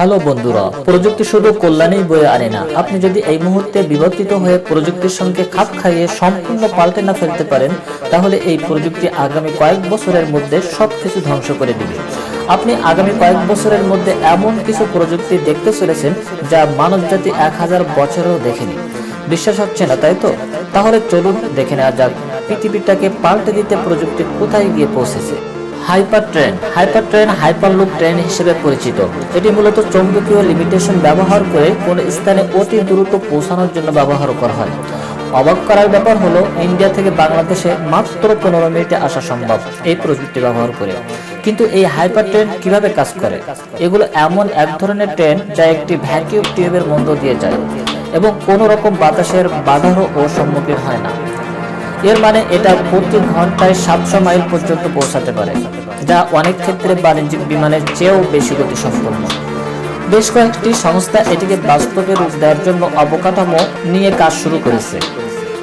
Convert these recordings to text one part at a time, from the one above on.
Hello বন্ধুরা, প্রযুক্তি শুধু কল্যাণেই বয়ে আনে না। আপনি যদি এই মুহূর্তে বিবর্তিত হয়ে প্রযুক্তির সঙ্গে খাপ খাইয়ে সম্পূর্ণ পাল্টে না ফেলতে পারেন, তাহলে এই প্রযুক্তি আগামী কয়েক বছরের মধ্যে সবকিছু ধ্বংস করে দিবে। আপনি আগামী কয়েক বছরের মধ্যে এমন কিছু প্রযুক্তি দেখতে চলেছেন যা মানব জাতি এক হাজার বছরেও দেখেনি। বিশ্বাস হচ্ছে না, তাই তো? তাহলে চলুন দেখে নেওয়া যাক, পৃথিবীটাকে পাল্টে দিতে প্রযুক্তি কোথায় গিয়ে পৌঁছেছে। Hyper train hyper train hyperloop train হিসেবে পরিচিত। এটি মূলত চৌম্বকীয় লিমিটেশন ব্যবহার করে কোনো স্থানে অতি দ্রুত পৌঁছানোর জন্য ব্যবহার করা হয়। অবাক করার ব্যাপার হলো, ইন্ডিয়া থেকে বাংলাদেশে মাত্র পনেরো মিনিটে আসা সম্ভব এই প্রযুক্তি ব্যবহার করে। কিন্তু এই হাইপার ট্রেন কীভাবে কাজ করে? এগুলো এমন এক ধরনের ট্রেন যা একটি ভ্যাকিউম টিউবের মধ্য দিয়ে যায় এবং কোনো রকম বাতাসের বাধারও ও সম্মুখীন হয় না। এর মানে এটা প্রতি ঘন্টায় সাতশো মাইল পর্যন্ত পৌঁছাতে পারে, যা অনেক ক্ষেত্রে বাণিজ্যিক বিমানের চেয়েও বেশি গতি সম্পন্ন বেশ কয়েকটি সংস্থা এটিকে বাস্তবে রূপ দেওয়ার জন্য অবকাঠামো নিয়ে কাজ শুরু করেছে।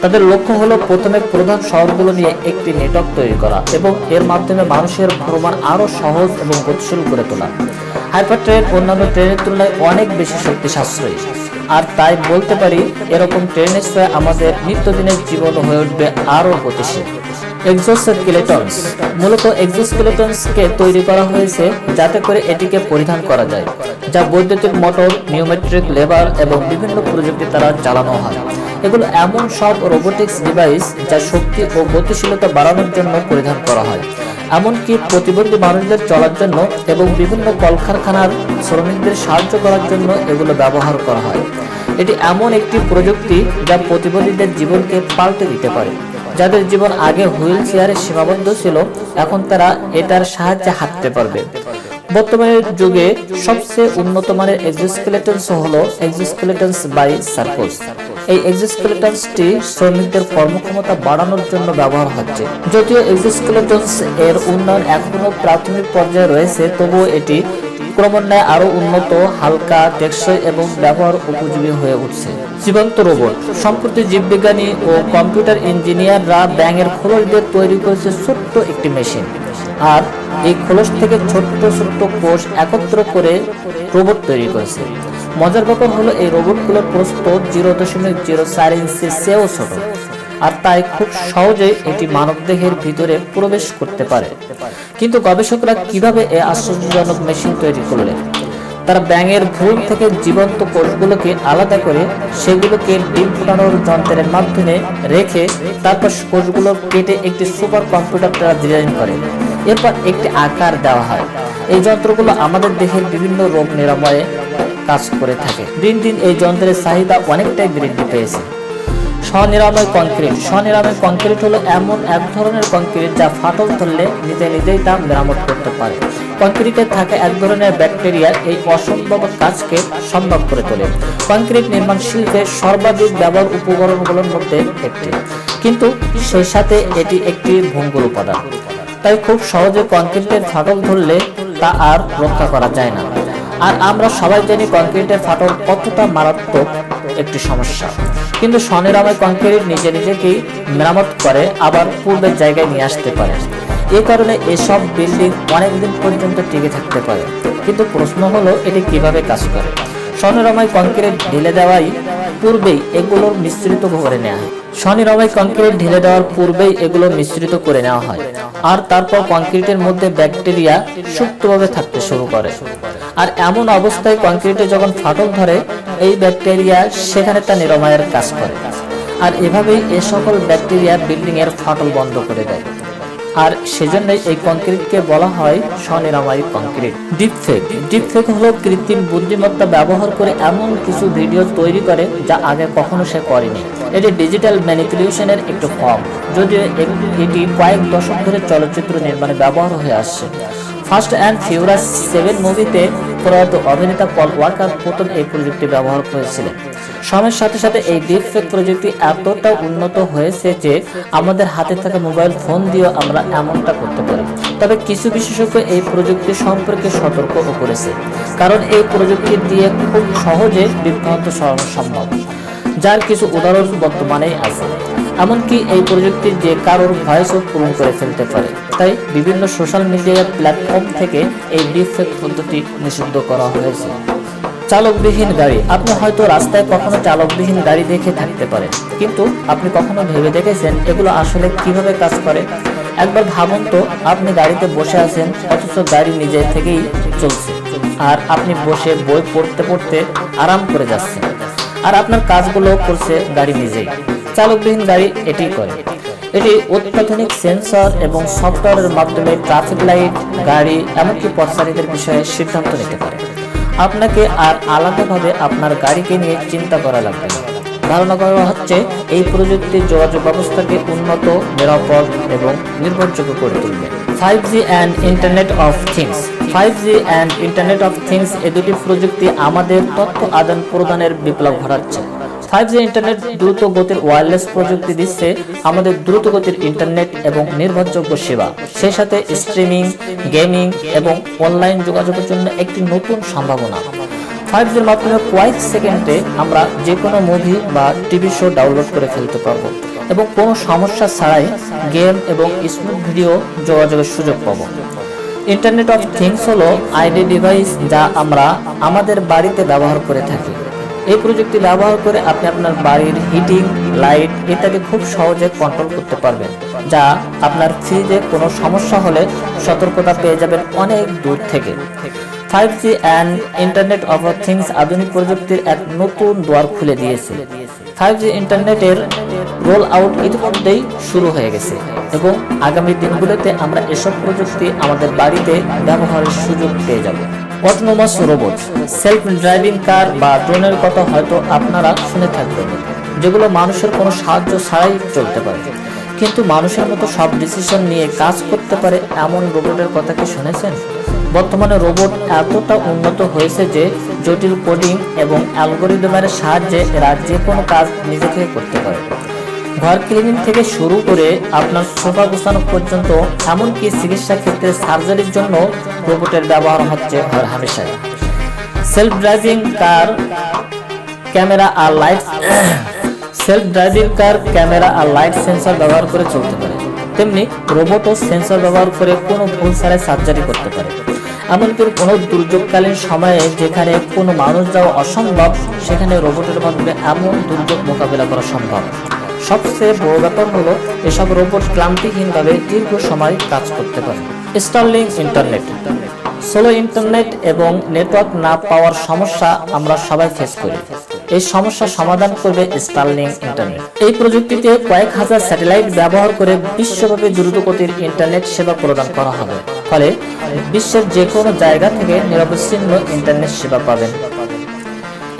তাদের লক্ষ্য হলো প্রথমে প্রধান শহরগুলো নিয়ে একটি নেটওয়ার্ক তৈরি করা এবং এর মাধ্যমে মানুষের ভ্রমণ আরও সহজ এবং গতিশীল করে তোলা। হাইপার ট্রেন অন্যান্য ট্রেনের তুলনায় অনেক বেশি শক্তি সাশ্রয়ী আর তাই বলতে পারি, এরকম ট্রেনের ছোঁয়া আমাদের নিত্যদিনের জীবন হয়ে উঠবে আরও গতিশীল। এক্সোস্কেলেটনস মূলত এক্সোস্কেলেটনসকে তৈরি করা হয়েছে যাতে করে এটিকে পরিধান করা যায়, যা বৈদ্যুতিক মোটর, নিউমেট্রিক লেবার এবং বিভিন্ন প্রযুক্তি দ্বারা চালানো হয়। এগুলো এমন সব রোবোটিক্স ডিভাইস যা শক্তি ও গতিশীলতা বাড়ানোর জন্য পরিধান করা হয়। এমনকি প্রতিবন্ধী মানুষদের চলার জন্য এবং বিভিন্ন কলকারখানার শ্রমিকদের সাহায্য করার জন্য এগুলো ব্যবহার করা হয়। এটি এমন একটি প্রযুক্তি যা প্রতিবন্ধীদের জীবনকে পাল্টে দিতে পারে। যাদের জীবন আগে হুইল চেয়ারে সীমাবদ্ধ ছিল, এখন তারা এটার সাহায্যে হাঁটতে পারবে। বর্তমানের যুগে সবচেয়ে উন্নত মানের এক্সোস্কেলেটনস হলো এক্সোস্কেলেটনস বাই সার্কোস এই এক্সোস্কেলেটনসটি শ্রমিকদের কর্মক্ষমতা বাড়ানোর জন্য ব্যবহার হচ্ছে। যদিও এক্সোস্কেলেটনস এর উন্নয়ন এখনও প্রাথমিক পর্যায়ে রয়েছে, তবুও এটি ক্রমান্বয়ে আরও উন্নত, হালকা, টেকসই এবং ব্যবহার উপযোগী হয়ে উঠছে। জীবন্ত রোবট। সম্প্রতি জীববিজ্ঞানী ও কম্পিউটার ইঞ্জিনিয়াররা ব্যাঙের খোলস দিয়ে তৈরি করেছে ছোট্ট একটি মেশিন। আর এই খোলস থেকে ছোট্ট ছোট্ট কোষ একত্র করে রোবট তৈরি করেছে। মজার ব্যাপার হলো এই রোবটগুলোর প্রস্থ জিরো দশমিক জিরো চার ইঞ্চি চেয়েও ছোট। আর তাই খুব সহজে এটি মানবদেহের ভিতরে প্রবেশ করতে পারে। কিন্তু গবেষকরা কীভাবে এই আশ্চর্যজনক মেশিন তৈরি করলেন? তারা ব্যাঙের ভ্রূণ থেকে জীবন্ত কোষগুলোকে আলাদা করে সেগুলোকে ডিম ফোটানোর যন্ত্রের মাধ্যমে রেখে তারপর কোষগুলো কেটে একটি সুপার কম্পিউটার তারা ডিজাইন করে। এরপর একটি আকার দেওয়া হয়। এই যন্ত্রগুলো আমাদের দেহের বিভিন্ন রোগ নিরাময়ে কাজ করে থাকে। দিন দিন এই যন্ত্রের চাহিদা অনেকটাই বৃদ্ধি পেয়েছে। স্বনিরাময় কংক্রিট। স্বনিরাময় কংক্রিট হলো এমন এক ধরনের কংক্রিট যা ফাটল ধরলে নিজে নিজেই তা মেরামত করতে পারে। কংক্রিটে থাকা এক ধরনের ব্যাকটেরিয়া এই অসম্ভব কাজকে সম্ভব করে তোলে। কংক্রিট নির্মাণ শিল্পে সর্বাধিক ব্যবহার উপকরণগুলোর মধ্যে একটি। কিন্তু সেই সাথে এটি একটি ভঙ্গুর উপাদান। তাই খুব সহজে কংক্রিটের ফাটল ধরলে তা আর রক্ষা করা যায় না। আর আমরা সবাই জানি কংক্রিটের ফাটল কতটা মারাত্মক একটি সমস্যা। কিন্তু স্বনিরাময় কংক্রিট নিজে নিজেকেই মেরামত করে, আবার পূর্বের জায়গায় নিয়ে আসতে পারে। এ কারণে এসব বিল্ডিং অনেকদিন পর্যন্ত টিকে থাকতে পারে। কিন্তু প্রশ্ন হলো, এটি কীভাবে কাজ করে? স্বনিরাময় কংক্রিট ঢেলে দেওয়াই পূর্বেই এগুলোর মিশ্রিত করে নেওয়া হয়। স্বনিরাময় কংক্রিট ঢেলে দেওয়ার পূর্বেই এগুলো মিশ্রিত করে নেওয়া হয়। আর তারপর কংক্রিটের মধ্যে ব্যাকটেরিয়া সুপ্তভাবে থাকতে শুরু করে। আর এমন অবস্থায় কংক্রিটে যখন ফাটল ধরে, এই ব্যাকটেরিয়া সেখানে তা নিরাময়ের কাজ করে। আর এভাবেই এ সকল ব্যাকটেরিয়া বিল্ডিং এর ফাটল বন্ধ করে দেয়। আর সেজন্যই এই কংক্রিটকে বলা হয় স্বনিরাময় কংক্রিট ডিপফেক ডিপফেক হলো কৃত্রিম বুদ্ধিমত্তা ব্যবহার করে এমন কিছু ভিডিও তৈরি করে যা আগে কখনো সে করেনি। এটি ডিজিটাল ম্যানিপুলেশনের একটি ফর্ম যদিও এটি কয়েক দশক ধরে চলচ্চিত্র নির্মাণে ব্যবহার হয়ে আসছে। ফার্স্ট অ্যান্ড ফিউরাস সেভেন মুভিতে প্রয়াত অভিনেতা পল ওয়াকার প্রথম এই প্রযুক্তি ব্যবহার করেছিলেন। সময়ের সাথে সাথে এই ডিপফেক প্রযুক্তি এতটা উন্নত হয়েছে যে আমাদের হাতে থাকা মোবাইল ফোন দিয়েও আমরা এমনটা করতে পারি। তবে কিছু বিশেষজ্ঞ এই প্রযুক্তি সম্পর্কে সতর্কও করেছে। কারণ এই প্রযুক্তি দিয়ে খুব সহজে বিভ্রান্ত সরানো সম্ভব। যার কিছু উদাহরণ বর্তমানেই আছে। এমনকি এই প্রযুক্তি যে কারোর ভয়েসও পূরণ করে ফেলতে পারে। তাই বিভিন্ন সোশ্যাল মিডিয়া প্ল্যাটফর্ম থেকে এই ডিপফেক পদ্ধতি নিষিদ্ধ করা হয়েছে। চালকবিহীন গাড়ি। আপনি হয়তো রাস্তায় কখনো চালকবিহীন গাড়ি দেখে থাকতে পারেন, কিন্তু আপনি কখনো ভেবে দেখেছেন এগুলো আসলে কীভাবে কাজ করে? একবার ভাবুন তো, আপনি গাড়িতে বসে আছেন, অথচ গাড়ি নিজে থেকেই চলছে। আর আপনি বসে বই পড়তে পড়তে আরাম করে যাচ্ছেন। আর আপনার কাজগুলো করছে গাড়ি নিজেই। চালকবিহীন গাড়ি এটি করে। এটি অত্যাধুনিক সেন্সর এবং সফটওয়্যারের মাধ্যমে ট্রাফিক লাইট গাড়ি, এমনকি পথচারীদের বিষয়ে সিদ্ধান্ত নিতে পারে। আপনাকে আর আলাদাভাবে আপনার গাড়িকে নিয়ে চিন্তা করা লাগবে ধারণা করা হচ্ছে, এই প্রযুক্তি যোগাযোগ ব্যবস্থাকে উন্নত, নিরাপদ এবং নির্ভরযোগ্য করে তুলবে। Five G and internet of things five G and internet of things এ দুটি প্রযুক্তি আমাদের তথ্য আদান প্রদানের বিপ্লব ঘটাচ্ছে। ফাইভ জি ইন্টারনেট দ্রুত গতির ওয়্যারলেস প্রযুক্তি দিচ্ছে আমাদের দ্রুত গতির ইন্টারনেট এবং নির্ভরযোগ্য সেবা। সেই সাথে স্ট্রিমিং গেমিং এবং অনলাইন যোগাযোগের জন্য একটি নতুন সম্ভাবনা। ফাইভ জির মাধ্যমে কয়েক সেকেন্ডে আমরা যে কোনো মুভি বা টিভি শো ডাউনলোড করে ফেলতে পারব এবং কোনো সমস্যা ছাড়াই গেম এবং স্মুথ ভিডিও যোগাযোগের সুযোগ পাবো। ইন্টারনেট অফ থিংস হলো আইডি ডিভাইস যা আমরা আমাদের বাড়িতে ব্যবহার করে থাকি। এই প্রযুক্তি ব্যবহার করে আপনি আপনার বাড়ির হিটিং লাইট ইত্যাদি খুব সহজে কন্ট্রোল করতে পারবেন, যা আপনার ফ্রিজে কোনো সমস্যা হলে সতর্কতা পেয়ে যাবেন অনেক দূর থেকে। Five G and internet of things আধুনিক প্রযুক্তির এক নতুন দ্বার খুলে দিয়েছে। ফাইভ জি ইন্টারনেটের রোল আউট ইতিমধ্যেই শুরু হয়ে গেছে এবং আগামী দিনগুলোতে আমরা এসব প্রযুক্তি আমাদের বাড়িতে ব্যবহারের সুযোগ পেয়ে যাব। Autonomous robot self driving car বা ড্রোনের কথা হয়তো আপনারা শুনে থাকবেন, যেগুলো মানুষের কোনো সাহায্য ছাড়াই চলতে পারে। কিন্তু মানুষের মতো সব ডিসিশন নিয়ে কাজ করতে পারে এমন রোবটের কথা কি শুনেছেন? বর্তমানে রোবট এতটা উন্নত হয়েছে যে জটিল কোডিং এবং অ্যালগোরিদমের সাহায্যে এরা যে কোনো কাজ নিজে থেকে করতে পারে। ঘর ক্লিনিং থেকে শুরু করে আপনার সোফা গোছানো পর্যন্ত, এমনকি চিকিৎসা ক্ষেত্রে সার্জারির জন্য রোবটের ব্যবহার হচ্ছে ঘর হামেশায় সেলফ ড্রাইভিং কার ক্যামেরা আর light self driving car camera আর লাইট সেন্সর ব্যবহার করে চলতে পারে। তেমনি রোবটও সেন্সর ব্যবহার করে কোনো ভুল ছাড়াই সার্জারি করতে পারে। এমনকি কোনো দুর্যোগকালীন সময়ে যেখানে কোনো মানুষ যাওয়া অসম্ভব, সেখানে রোবটের মাধ্যমে এমন দুর্যোগ মোকাবিলা করা সম্ভব। সবচেয়ে বড় ব্যাপার হলো এসব রোবট ক্লান্তিহীনভাবে দীর্ঘ সময় কাজ করতে পারে। স্টারলিং ইন্টারনেট সোলো ইন্টারনেট এবং নেটওয়ার্ক না পাওয়ার সমস্যা আমরা সবাই ফেস করি। এই সমস্যা সমাধান করবে স্টারলিং ইন্টারনেট এই প্রযুক্তিতে কয়েক হাজার স্যাটেলাইট ব্যবহার করে বিশ্বব্যাপী দ্রুতগতির ইন্টারনেট সেবা প্রদান করা হবে। ফলে বিশ্বের যে কোনো জায়গা থেকে নিরবচ্ছিন্ন ইন্টারনেট সেবা পাবেন।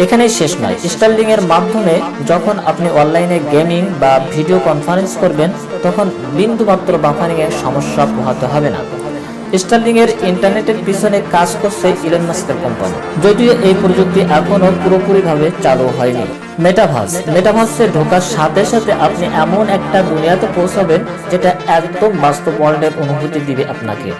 এখানেই শেষ নয়। স্টার্লিং এর মাধ্যমে যখন আপনি অনলাইনে গেমিং বা ভিডিও কনফারেন্স করবেন, তখন বিন্দুমাত্র বাফারিং এর সমস্যা পোহাতে হবে না। স্টার্লিং এর ইন্টারনেটের পিছনে কাজ করছে ইলন মাস্কের কোম্পানি যদিও এই প্রযুক্তি এখনও পুরোপুরিভাবে চালু হয়নি। মেটাভার্স মেটাভার্সে ঢোকার সাথে সাথে আপনি এমন একটা দুনিয়াতে পৌঁছাবেন যেটা একদম বাস্তব ওয়ার্ল্ডের অনুভূতি দিবে আপনাকে।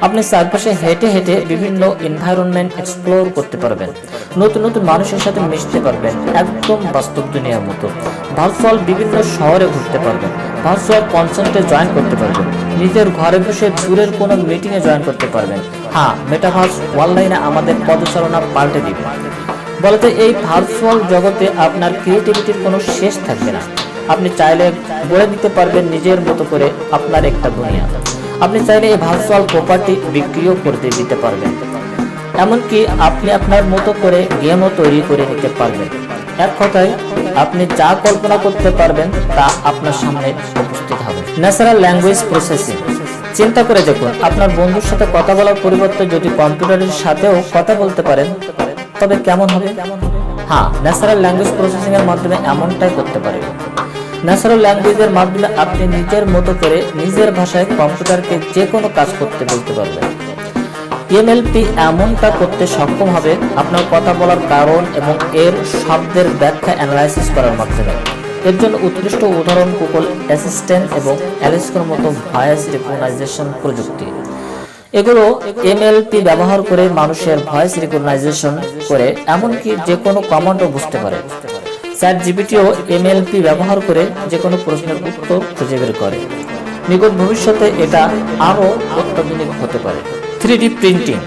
আপনি চারপাশে হেঁটে হেঁটে বিভিন্ন এনভায়রনমেন্ট এক্সপ্লোর করতে পারবেন। নতুন নতুন মানুষের সাথে মিশতে পারবেন একদম বাস্তব দুনিয়ার মতো। ভার্চুয়াল বিভিন্ন শহরে ঘুরতে পারবেন। ভার্চুয়াল কনসার্টে জয়েন করতে পারবেন। নিজের ঘরে বসে দূরের কোনো মিটিংয়ে জয়েন করতে পারবেন। হ্যাঁ মেটাভার্স অনলাইনে আমাদের পদচারণা পাল্টে দিবে। বলতে এই ভার্চুয়াল জগতে আপনার ক্রিয়েটিভিটির কোনো শেষ থাকবে না। আপনি চাইলে গড়ে দিতে পারবেন নিজের মতো করে আপনার একটা দুনিয়া। আপনি চাইলে এই ভার্চুয়াল প্রপার্টি বিক্রিও করতে দিতে পারবেন। এমনকি আপনি আপনার মতো করে গেমও তৈরি করে নিতে পারবেন। এক কথায়, আপনি যা কল্পনা করতে পারবেন তা আপনার সামনে উপস্থিত হবে। ন্যাচারাল ল্যাঙ্গুয়েজ প্রসেসিং চিন্তা করে দেখুন, আপনার বন্ধুর সাথে কথা বলার পরিবর্তে যদি কম্পিউটারের সাথেও কথা বলতে পারেন তবে কেমন হবে? হ্যাঁ ন্যাচারাল ল্যাঙ্গুয়েজ প্রসেসিং এর মাধ্যমে এমনটাই করতে পারে। ন্যাচারাল ল্যাঙ্গুয়েজের মাধ্যমে আপনি নিজের মতো করে নিজের ভাষায় কম্পিউটারকে যে কোনো কাজ করতে বলতে পারবেন। এমএলপি এমনটা করতে সক্ষম হবে আপনার কথা বলার কারণ এবং এর শব্দের ব্যাখ্যা অ্যানালাইসিস করার মাধ্যমে। এর জন্য উৎকৃষ্ট উদাহরণ গুগল অ্যাসিস্ট্যান্ট এবং অ্যালেক্সোর মতো ভয়েস রেকগনাইজেশন প্রযুক্তি। এগুলো এমএলপি ব্যবহার করে মানুষের ভয়েস রেকগনাইজেশন করে, এমনকি যে কোনো কমান্ডও বুঝতে পারে। চ্যাট জিপিটিও এমএলপি ব্যবহার করে যে কোনো প্রশ্নের উত্তর খুঁজে বের করে। নিকট ভবিষ্যতে এটা আরও অত্যাধুনিক হতে পারে। থ্রি প্রিন্টিং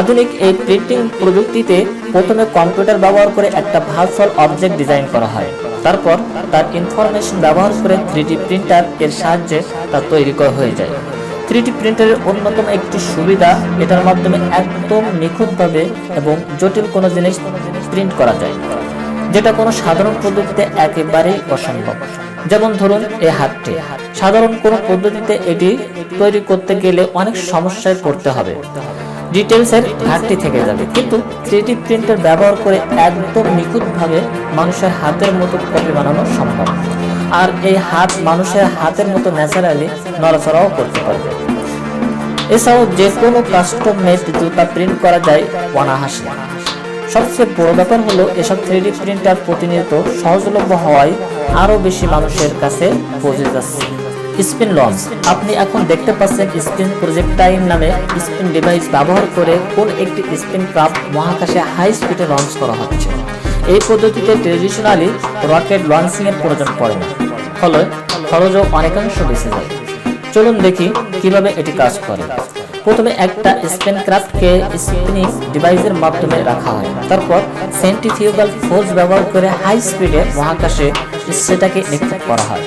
আধুনিক এই প্রিন্টিং প্রযুক্তিতে প্রথমে কম্পিউটার ব্যবহার করে একটা ভার্চুয়াল অবজেক্ট ডিজাইন করা হয়। তারপর তার ইনফরমেশন ব্যবহার করে থ্রি প্রিন্টার এর সাহায্যে তা তৈরি করা হয়ে যায়। থ্রি প্রিন্টারের অন্যতম একটি সুবিধা, এটার মাধ্যমে একদম নিখুঁতভাবে এবং জটিল কোনো জিনিস প্রিন্ট করা যায়। যেটা কোনো সাধারণ পদ্ধতিতে একেবারেই অসম্ভব। যেমন ধরুন, এই হাতটি। সাধারণ কোনো পদ্ধতিতে এটি তৈরি করতে গেলে অনেক সমস্যায় পড়তে হবে। ডিটেলসের ঘাটতি থেকে যাবে। কিন্তু থ্রিডি প্রিন্টার ব্যবহার করে একদম নিখুঁতভাবে মানুষের হাতের মতো কপি বানানো সম্ভব। আর এই হাত মানুষের হাতের মতো ন্যাচারালি নড়াচড়াও করতে পারবে। এছাড়াও যে কোনো কাস্টম মেড জুতা প্রিন্ট করা যায় অনাহাসে সবচেয়ে বড় ব্যাপার হলো এসব থ্রিডি প্রিন্টার প্রতিনিয়ত সহজলভ্য হওয়ায় আরও বেশি মানুষের কাছে পৌঁছে যাচ্ছে। স্পিন লঞ্চ আপনি এখন দেখতে পাচ্ছেন স্পিন প্রজেক্টাইল নামে স্পিন ডিভাইস ব্যবহার করে কোন একটি স্পিন ক্রাফট মহাকাশে হাই স্পিডে লঞ্চ করা হচ্ছে। এই পদ্ধতিতে ট্রেডিশনালি রকেট লঞ্চিংয়ের প্রয়োজন পড়ে না। ফলে খরচও অনেকাংশ বেঁচে যায়। চলুন দেখি কীভাবে এটি কাজ করে। প্রথমে একটা স্পেন ক্রাফটকে স্পিনিং ডিভাইসের মাধ্যমে রাখা হয়। তারপর সেন্টিফিউগাল ফোর্স ব্যবহার করে হাই স্পিডে মহাকাশে সেটাকে নিক্ষেপ করা হয়।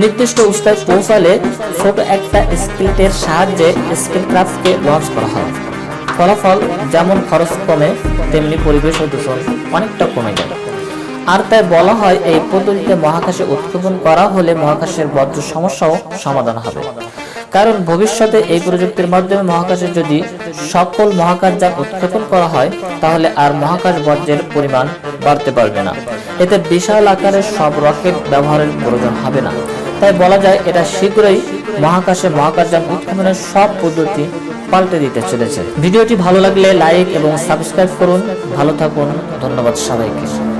নির্দিষ্ট উচ্চতায় পৌঁছালে ছোট একটা স্পিরিটের সাহায্যে স্পেন ক্রাফটকে লঞ্চ করা হয়। ফলাফল যেমন খরচ কমে, তেমনি পরিবেশ ও দূষণ অনেকটা কমে যায়। আর তাই বলা হয়, এই পদ্ধতিতে মহাকাশে উৎক্ষেপণ করা হলে মহাকাশের বজ্র সমস্যাও সমাধান হবে। কারণ ভবিষ্যতে এই প্রযুক্তির মাধ্যমে মহাকাশে যদি সকল মহাকাশ মহাকাশযান উৎক্ষেপণ করা হয়, তাহলে আর মহাকাশ বর্জ্যের পরিমাণ বাড়তে পারবে না। এতে বিশাল আকারের সব রকেট ব্যবহারের প্রয়োজন হবে না। তাই বলা যায়, এটা শীঘ্রই মহাকাশে মহাকাশযান উৎক্ষেপণের সব পদ্ধতি পাল্টে দিতে চলেছে। ভিডিওটি ভালো লাগলে লাইক এবং সাবস্ক্রাইব করুন। ভালো থাকুন। ধন্যবাদ সবাইকে।